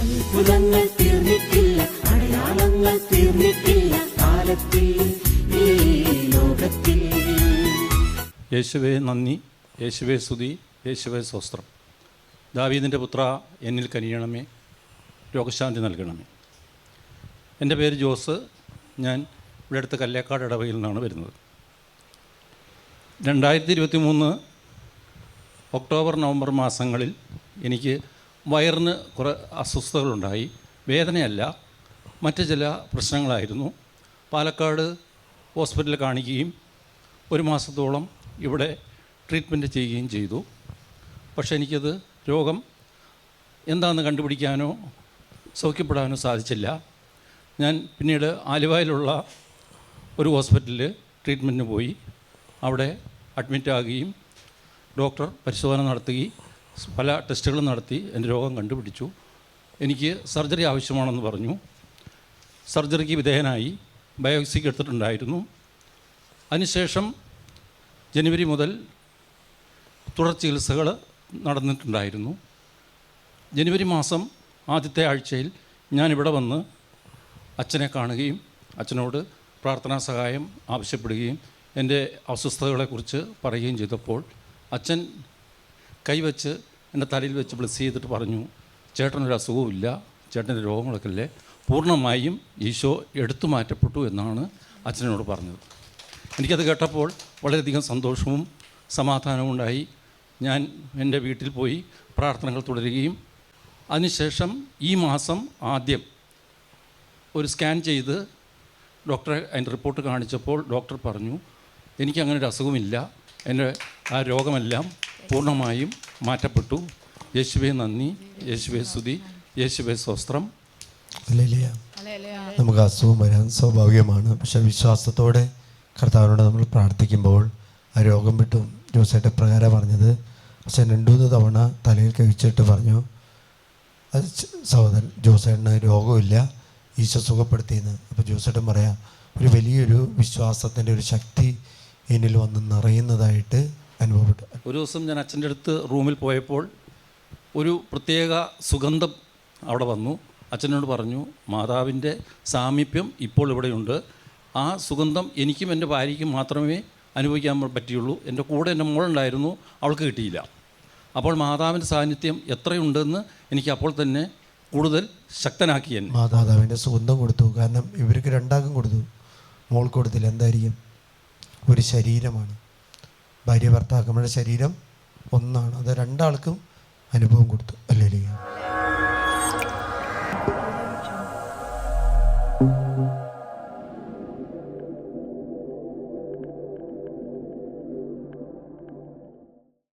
അത്ഭുതങ്ങൾ തീർന്നിട്ടില്ല അടയാളങ്ങൾ തീർന്നിട്ടില്ല കാലത്തിൽ ഈ ലോകത്തിൽ. യേശുവേ നന്ദി യേശുവേ സ്തുതി യേശുവേ സ്വസ്ത്രം ദാവീദിന്റെ പുത്ര എന്നിൽ കനിയണമേ രോഗശാന്തി നൽകണമേ. എന്റെ പേര് ജോസ് ഞാൻ ഇവിടെ അടുത്ത് കല്ലേക്കാട് ഇടവയിൽ നിന്നാണ് വരുന്നത്. രണ്ടായിരത്തി ഇരുപത്തി മൂന്ന് ഒക്ടോബർ നവംബർ മാസങ്ങളിൽ എനിക്ക് വയറിന് കുറേ അസ്വസ്ഥതകളുണ്ടായി വേദനയല്ല മറ്റ് ചില പ്രശ്നങ്ങളായിരുന്നു. പാലക്കാട് ഹോസ്പിറ്റലിൽ കാണിക്കുകയും ഒരു മാസത്തോളം ഇവിടെ ട്രീറ്റ്മെന്റ് ചെയ്യുകയും ചെയ്തു. പക്ഷേ എനിക്കത് രോഗം എന്താണെന്ന് കണ്ടുപിടിക്കാനോ സൗഖ്യപ്പെടാനോ സാധിച്ചില്ല. ഞാൻ പിന്നീട് ആലുവയിലുള്ള ഒരു ഹോസ്പിറ്റലിൽ ട്രീറ്റ്മെന്റിന് പോയി. അവിടെ അഡ്മിറ്റ് ആകുകയും ഡോക്ടർ പരിശോധന നടത്തുകയും പല ടെസ്റ്റുകളും നടത്തി എന്റെ രോഗം കണ്ടുപിടിച്ചു. എനിക്ക് സർജറി ആവശ്യമാണെന്ന് പറഞ്ഞു. സർജറിക്ക് വിധേയനായി ബയോപ്സിക്ക് എടുത്തിട്ടുണ്ടായിരുന്നു. അതിനുശേഷം ജനുവരി മുതൽ തുടർ ചികിത്സകൾ നടന്നിട്ടുണ്ടായിരുന്നു. ജനുവരി മാസം ആദ്യത്തെ ആഴ്ചയിൽ ഞാനിവിടെ വന്ന് അച്ഛനെ കാണുകയും അച്ഛനോട് പ്രാർത്ഥനാ സഹായം ആവശ്യപ്പെടുകയും എന്റെ അസ്വസ്ഥതകളെക്കുറിച്ച് പറയുകയും ചെയ്തപ്പോൾ അച്ഛൻ കൈവച്ച് എന്റെ തലയിൽ വെച്ച് ബ്ലസ് ചെയ്തിട്ട് പറഞ്ഞു ചേട്ടനൊരു അസുഖവുമില്ല ചേട്ടന്റെ രോഗങ്ങളൊക്കെ അല്ലേ പൂർണമായും ഈശോ എടുത്തു മാറ്റപ്പെട്ടു എന്നാണ് അച്ഛനോട് പറഞ്ഞത്. എനിക്കത് കേട്ടപ്പോൾ വളരെയധികം സന്തോഷവും സമാധാനവും ഉണ്ടായി. ഞാൻ എന്റെ വീട്ടിൽ പോയി പ്രാർത്ഥനകൾ തുടരുകയും അതിനുശേഷം ഈ മാസം ആദ്യം ഒരു സ്കാൻ ചെയ്ത് ഡോക്ടറെ അതിന്റെ റിപ്പോർട്ട് കാണിച്ചപ്പോൾ ഡോക്ടർ പറഞ്ഞു എനിക്ക് അങ്ങനെ ഒരു അസുഖമില്ല എന്റെ ആ രോഗമെല്ലാം പൂർണമായും മാറ്റപ്പെട്ടു. യേശുവെ നന്ദി. യേശുവെ സ്തുതി. യേശുവെ സ്വസ്ത്രം ഹല്ലേലൂയ. നമുക്ക് അസുഖം വരാൻ സ്വാഭാവികമാണ്. പക്ഷെ വിശ്വാസത്തോടെ കർത്താവിനോട് നമ്മൾ പ്രാർത്ഥിക്കുമ്പോൾ ആ രോഗം വിട്ടും. ജോസേട്ട പ്രകാരം പറഞ്ഞത്. പക്ഷെ രണ്ടുമൂന്ന് തവണ തലയിൽ കഴിച്ചിട്ട് പറഞ്ഞു. അത് സഹോദരൻ ജോസേട്ടന് രോഗമില്ല. ഈശോ സുഖപ്പെടുത്തിയെന്ന്. അപ്പോൾ ജോസേട്ടൻ പറയാം ഒരു വലിയൊരു വിശ്വാസത്തിന്റെ ഒരു ശക്തി എന്നിൽ വന്ന് നിറയുന്നതായിട്ട് അനുഭവപ്പെട്ടു. ഒരു ദിവസം ഞാൻ അച്ഛന്റെ അടുത്ത് റൂമിൽ പോയപ്പോൾ ഒരു പ്രത്യേക സുഗന്ധം അവിടെ വന്നു. അച്ഛനോട് പറഞ്ഞു മാതാവിന്റെ സാമീപ്യം ഇപ്പോൾ ഇവിടെയുണ്ട്. ആ സുഗന്ധം എനിക്കും എന്റെ ഭാര്യയ്ക്കും മാത്രമേ അനുഭവിക്കാൻ പറ്റിയുള്ളൂ. എന്റെ കൂടെ എന്റെ മോളുണ്ടായിരുന്നു അവൾക്ക് കിട്ടിയില്ല. അപ്പോൾ മാതാവിന്റെ സാന്നിധ്യം എത്രയുണ്ടെന്ന് എനിക്ക് അപ്പോൾ തന്നെ കൂടുതൽ ശക്തനാക്കി എന്നെ. മാതാവിന്റെ സുഗന്ധം കൊടുത്തു. കാരണം ഇവർക്ക് രണ്ടാകും കൊടുത്തു. മോൾ കൊടുത്തില്ല. എന്തായിരിക്കും? ഒരു ശരീരമാണ്. ഭാര്യ ഭർത്താക്കന്മാരുടെ ശരീരം ഒന്നാണ്. അത് രണ്ടാൾക്കും അനുഭവം കൊടുത്തു. അല്ലേ